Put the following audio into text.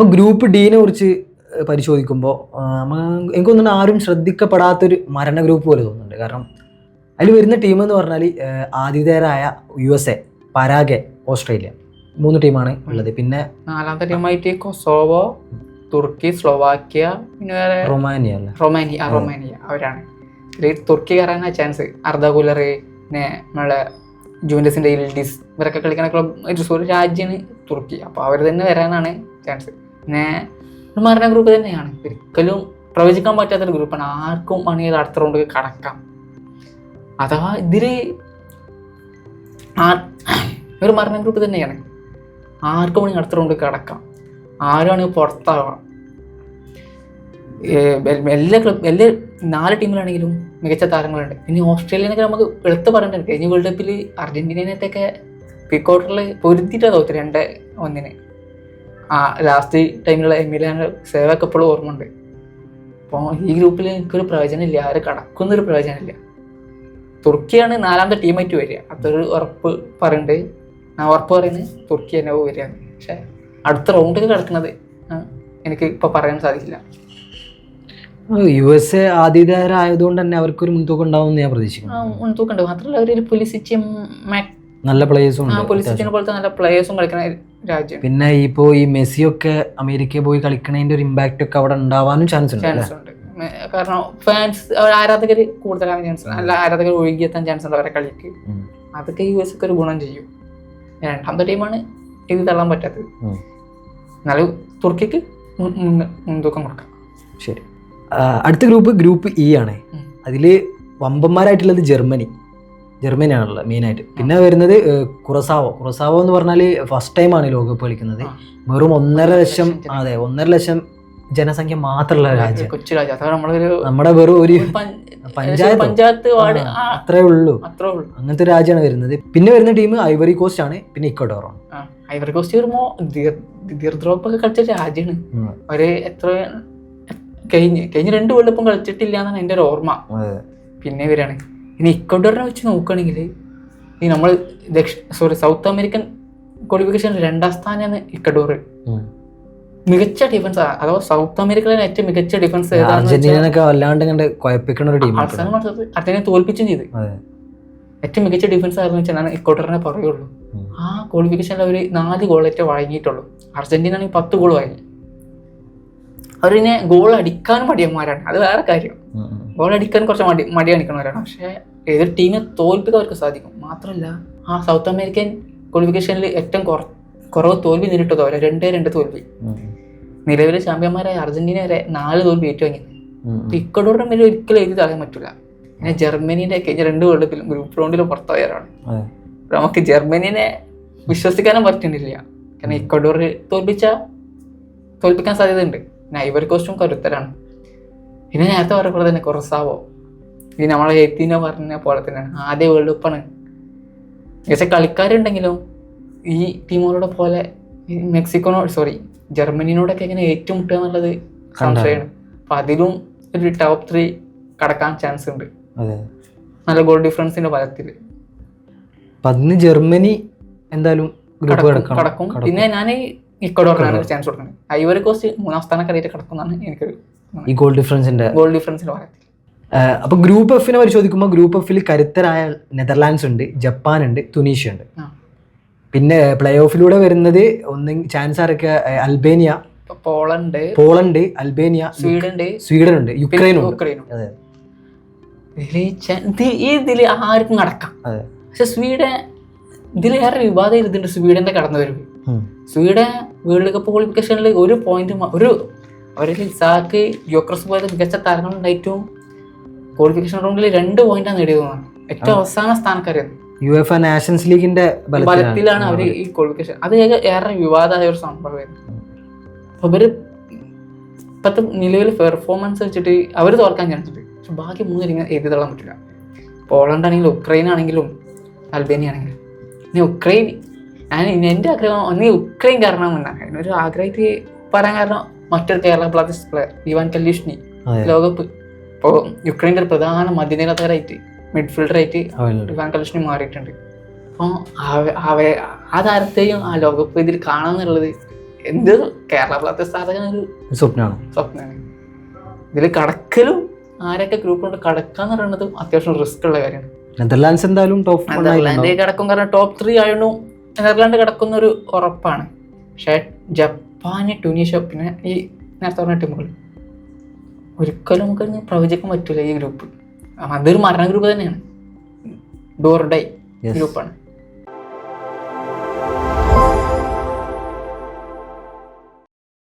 അപ്പോൾ ഗ്രൂപ്പ് ഡീനെ കുറിച്ച് പരിശോധിക്കുമ്പോൾ എനിക്ക് തോന്നുന്നു ആരും ശ്രദ്ധിക്കപ്പെടാത്തൊരു മരണ ഗ്രൂപ്പ് പോലെ തോന്നുന്നുണ്ട്. കാരണം അതിൽ വരുന്ന ടീം എന്ന് പറഞ്ഞാൽ ആതിഥേയരായ U S A Paraguay Australia. മൂന്ന് ടീമാണ് ഉള്ളത്. പിന്നെ നാലാമത്തെ ടീമായിട്ട് കൊസോവോ തുർക്കി സ്ലോവാക്യ പിന്നെ വേറെ റൊമാനിയ റൊമാനിയ റൊമാനിയ അവരാണ്. ഇതിൽ തുർക്കി കയറാൻ ചാൻസ് അർദ്ധ കുലർ പിന്നെ നമ്മളെ ജൂനിയസിന്റെ ഇൽഡിസ് ഇവരൊക്കെ കളിക്കണ ക്ലബ് ഒരു രാജ്യമാണ് തുർക്കി. അപ്പോൾ അവർ തന്നെ വരാനാണ് ചാൻസ് പിന്നെ മരണ ഗ്രൂപ്പ് തന്നെയാണ്. ഒരിക്കലും പ്രവചിക്കാൻ പറ്റാത്തൊരു ഗ്രൂപ്പാണ് ആർക്കും വേണമെങ്കിൽ അടുത്ത റൗണ്ട് കടക്കാം. അഥവാ ഇതിൽ ഒരു മരണ ഗ്രൂപ്പ് തന്നെയാണ്. ആർക്കും വേണമെങ്കിൽ അടുത്ത റൗണ്ട് കടക്കാം. ആരാണെങ്കിൽ പുറത്താവാം. എല്ലാ ക്ലബ് എല്ലാ നാല് ടീമിലാണെങ്കിലും മികച്ച താരങ്ങളുണ്ട്. ഇനി ഓസ്ട്രേലിയനൊക്കെ നമുക്ക് എടുത്ത് പറയേണ്ടത് കഴിഞ്ഞ വേൾഡ് കപ്പിൽ അർജന്റീനത്തെയൊക്കെ പിക്കൗട്ടറിൽ പൊരുത്തിയിട്ടാണ് തോറ്റു രണ്ട് ഒന്നിന്. ആ ലാസ്റ്റ് ടൈമിലുള്ള എമിലിയാന്റെ സേവൊക്കെ ഇപ്പോഴും ഓർമ്മ ഉണ്ട് അപ്പോൾ ഈ ഗ്രൂപ്പിൽ എനിക്കൊരു പ്രയോജനമില്ല ആര് കടക്കുന്നൊരു പ്രയോജനമില്ല തുർക്കിയാണ് നാലാമത്തെ ടീമായിട്ട് വരിക. അതൊരു ഉറപ്പ് പറയുന്നുണ്ട് ഞാൻ ഉറപ്പ് പറയുന്നത് തുർക്കി തന്നെ വരിക പക്ഷെ അടുത്ത റൗണ്ടിൽ കിടക്കുന്നത് എനിക്ക് ഇപ്പോൾ പറയാൻ സാധിക്കില്ല. യു എസ് എ ആതിഥേയരായതുകൊണ്ട് തന്നെ അവർക്കൊരു മുൻതൂക്കം ഉണ്ടാവും ഞാൻ പ്രതീക്ഷിക്കുന്നു. മുൻതൂക്കം ഉണ്ട്. മാത്രമല്ല അവരൊരു പുലിസിച്ചും നല്ല പ്ലേയേഴ്സും പോലത്തെ നല്ല പ്ലേയേഴ്സും കളിക്കുന്ന രാജ്യം. പിന്നെ ഇപ്പോ ഈ മെസ്സിയൊക്കെ അമേരിക്കയിൽ പോയി കളിക്കണതിന്റെ ഒരു ഇമ്പാക്റ്റ് ഒക്കെ അവിടെ ഉണ്ടാവാനും ചാൻസ് ഉണ്ട് അല്ലേ? കാരണം ഫാൻസ് ആരാധകർ കൂടുതലാണ് ചാൻസ് നല്ല ആരാധകർ ഒഴുകിയെത്താൻ ചാൻസ് ഉണ്ട് അവരെ കളിക്ക്. അതൊക്കെ യു എസ് ഒക്കെ ഒരു ഗുണം ചെയ്യും. രണ്ടാമത്തെ ടീമാണ് ഇത് തള്ളാൻ പറ്റാത്തത്. എന്നാലും തുർക്കിക്ക് മുൻ- മുൻ- മുൻതൂക്കം കൊടുക്കാം. ശരി. അടുത്ത ഗ്രൂപ്പ് ഗ്രൂപ്പ് ഇ ആണ്. അതിൽ അതിൽ വമ്പന്മാരായിട്ടുള്ളത് ജർമ്മനി. ജർമ്മനിയാണുള്ളത് മെയിനായിട്ട്. പിന്നെ വരുന്നത് കുറസാവോ. കുറസാവോ എന്ന് പറഞ്ഞാൽ ഫസ്റ്റ് ടൈമാണ് ലോകകപ്പ് കളിക്കുന്നത്. വെറും ഒന്നര ലക്ഷം അതെ ഒന്നര ലക്ഷം ജനസംഖ്യ മാത്രമുള്ള രാജ്യം. കൊച്ചു രാജ്യം. നമ്മുടെ വെറും ഒരു പഞ്ചായത്ത്. പഞ്ചായത്ത് വാർഡ്. അത്രേ ഉള്ളൂ. അത്രേ ഉള്ളൂ. അങ്ങനത്തെ ഒരു രാജ്യമാണ് വരുന്നത്. പിന്നെ വരുന്ന ടീം ഐവറി കോസ്റ്റ് ആണ് പിന്നെ ഇക്കോഡോറാണ് ആണ് ഐവറി കോസ്റ്റ് വരുമ്പോ ദീർദ്രോപ്പ് ഒക്കെ കളിച്ച രാജ്യമാണ്. അവർ എത്ര കഴിഞ്ഞ് കഴിഞ്ഞ രണ്ട് വേൾഡ് കപ്പും കളിച്ചിട്ടില്ല എന്നാണ് എന്റെ ഒരു ഓർമ്മ. പിന്നെ ഇവരാണ് ഇനി ഇക്വഡോറിനെ വെച്ച് നോക്കുകയാണെങ്കിൽ ഈ നമ്മൾ ദക്ഷി സോറി സൗത്ത് അമേരിക്കൻ ക്വാളിഫിക്കേഷൻ രണ്ടാം സ്ഥാനമാണ് ഇക്കഡോർ മികച്ച ഡിഫൻസ് അഥവാ സൗത്ത് അമേരിക്കയിലെ ഏറ്റവും മികച്ച ഡിഫൻസ് അർജന്റീനൊക്കെ വല്ലാണ്ട് കണ്ട് ഒരു അർജന്റീന തോൽപ്പിച്ചും ചെയ്ത്. ഏറ്റവും മികച്ച ഡിഫൻസ് ആയിരുന്നു വെച്ചാൽ ഞാൻ ഇക്വഡോറിനെ പറയുള്ളൂ. ആ ക്വാളിഫിക്കേഷനിൽ അവർ നാല് ഗോളേറ്റേ വഴങ്ങിയിട്ടുള്ളൂ അർജന്റീന ആണെങ്കിൽ പത്ത് ഗോൾ വഴങ്ങി അവരിനെ ഗോൾ അടിക്കാനും മടിയന്മാരാണ്. അത് വേറെ കാര്യം. ഗോൾ അടിക്കാൻ കുറച്ച് മടി മടി കാണിക്കണവരാണ് പക്ഷേ ഏതൊരു ടീമിനെ തോൽപ്പിക്കാൻ അവർക്ക് സാധിക്കും. മാത്രമല്ല ആ സൗത്ത് അമേരിക്കൻ ക്വാളിഫിക്കേഷനിൽ ഏറ്റവും കുറ കുറവ് തോൽവി നേരിട്ടത് അവരെ രണ്ടേ രണ്ട് തോൽവി. നിലവിലെ ചാമ്പ്യന്മാരായ അർജന്റീന വരെ നാല് തോൽവി ഏറ്റുവാങ്ങി. ഇക്കഡോറിന്റെ മേലെ ഒരിക്കലും എഴുതി തടയാൻ പറ്റില്ല പിന്നെ ജർമ്മനീന്റെ കഴിഞ്ഞ രണ്ട് വേൾഡ് കപ്പിലും ഗ്രൂപ്പ് റൗണ്ടിൽ പുറത്തുപോയവരാണ്. അപ്പൊ നമുക്ക് ജർമ്മനീനെ വിശ്വസിക്കാനും പറ്റുന്നില്ല. കാരണം ഇക്കഡോർ തോൽപ്പിച്ച തോൽപ്പിക്കാൻ സാധ്യതയുണ്ട്. പിന്നെ ഐവർ കോസ്റ്റും കരുത്തരാണ്. പിന്നെ നേരത്തെ പറഞ്ഞ പോലെ തന്നെ കുറസാവോ. ഈ നമ്മളെ ഹെത്തിനെ പറഞ്ഞ പോലെ തന്നെയാണ്. ആദ്യ വേൾഡ് കപ്പാണ് പക്ഷെ കളിക്കാരുണ്ടെങ്കിലും ഈ ടീമുകളുടെ പോലെ മെക്സിക്കോനോ മെക്സിക്കോനോട് സോറി ജർമ്മനിനോടൊക്കെ എങ്ങനെ ഏറ്റുമുട്ടുക എന്നുള്ളത് സംശയമാണ്. അപ്പൊ അതിലും ഒരു ടോപ്പ് ത്രീ കടക്കാൻ ചാൻസ് ഉണ്ട്. നല്ല ഗോൾ ഡിഫറൻസിന്റെ ഫലത്തിൽ. അതിന് ജർമ്മനി എന്തായാലും കടക്കും കടക്കും. പിന്നെ ഞാൻ ഇക്കോഡോറിനാണ് ചാൻസ് കൊടുക്കുന്നത്. ഐവറി കോസ്റ്റ് മൂന്നാം സ്ഥാനക്കാരായിട്ട് കിടക്കുന്നതാണ് എനിക്കൊരു ഈ ഗോൾ ഡിഫറൻസിന്റെ ഗോൾ ഡിഫറൻസിന്റെ ഫലത്തിൽ. അപ്പൊ ഗ്രൂപ്പ് എഫിനെ പരിശോധിക്കുമ്പോൾ ഗ്രൂപ്പ് എഫിൽ കരുത്തരായ നെതർലാൻഡ്സ് ഉണ്ട് ജപ്പാൻ ഉണ്ട് തുനീഷ്യ ഉണ്ട്. പിന്നെ പ്ലേ ഓഫിലൂടെ വരുന്നത് ഒന്ന് ചാൻസ് ആരൊക്കെ Albania Poland Poland Albania Sweden ഉണ്ട് സ്വീഡൻ ഉണ്ട് യുക്രൈൻ അതെ. ഇതിൽ ആർക്കും നടക്കാം. പക്ഷെ സ്വീഡൻ ഇതിലേറെ വിവാദം ഇരുന്നുണ്ട് സ്വീഡന്റെ കടന്നു വരും. സ്വീഡൻ വേൾഡ് കപ്പ് ക്വാളിഫിക്കേഷനിൽ ഒരു പോയിന്റ് ഒരു അവരിൽ ഇസാക്ക് യോക്രസ് പോയത് മികച്ച താരങ്ങളുണ്ടായിട്ടും ക്വാളിഫിക്കേഷൻ റൗണ്ടിൽ രണ്ട് പോയിന്റാണ് നേടിയതെന്നാണ് ഏറ്റവും അവസാന സ്ഥാനക്കാരായിരുന്നു യു എഫ് നാഷൻസ് ലീഗിന്റെ ബലത്തിലാണ് അവർ ഈ ക്വാളിഫിക്കേഷൻ അത് ഏറെ വിവാദമായ ഒരു സംഭവമായിരുന്നു അപ്പൊ ഇവർ ഇപ്പത്തെ നിലവിൽ പെർഫോമൻസ് വെച്ചിട്ട് അവർ തോൽക്കാൻ ചാൻസ് ഉണ്ട്. പക്ഷെ ബാക്കി മൂന്ന് ഇങ്ങനെ എഴുതി തള്ളാൻ പറ്റില്ല. പോളണ്ട് ആണെങ്കിലും ഉക്രൈൻ ആണെങ്കിലും അൽബേനിയ ആണെങ്കിലും. ഇനി ഉക്രൈൻ ഞാൻ എന്റെ ആഗ്രഹം ഒന്ന് ഉക്രൈൻ കാരണം എന്നാണ്. ഒരു ആഗ്രഹത്തിൽ പറയാൻ കാരണം മറ്റൊരു Kerala Blasters player Ivan Kalyuzhnyi ലോകകപ്പ്. ഇപ്പോൾ യുക്രൈന്റെ ഒരു പ്രധാന മധ്യനിരക്കാരായിട്ട് മിഡ്ഫീൽഡറായിട്ട് ഇവാൻ കലക്ഷൻ മാറിയിട്ടുണ്ട്. അപ്പോൾ അവ ആ താരത്തെയും ആ ലോകകപ്പ് ഇതിൽ കാണാന്നുള്ളത് എന്ത് കേരള ബ്ലാസ്റ്റേഴ്സ് ആരാധകൻ ഒരു സ്വപ്നമാണ് സ്വപ്നമാണ് ഇതിൽ കടക്കലും ആരൊക്കെ ഗ്രൂപ്പ് കൊണ്ട് കടക്കാന്ന് പറയുന്നത് അത്യാവശ്യം റിസ്ക് ഉള്ള കാര്യമാണ്. നെതർലാൻഡ്സ് എന്തായാലും ടോപ്പ് നെതർലാൻഡ് കിടക്കും കാരണം ടോപ്പ് ത്രീ ആയിരുന്നു നെതർലാൻഡ് കിടക്കുന്ന ഒരു ഉറപ്പാണ്. പക്ഷേ ജപ്പാന് ട്യൂണീഷ്യ പിന്നെ ഈ നേരത്തെ പറഞ്ഞ ടീമുകൾ ഒരിക്കലും നമുക്ക് പ്രവചിക്കാൻ പറ്റില്ല ഈ ഗ്രൂപ്പ്. അതൊരു മരണ ഗ്രൂപ്പ് തന്നെയാണ്. Do or die Yes. ഗ്രൂപ്പാണ്.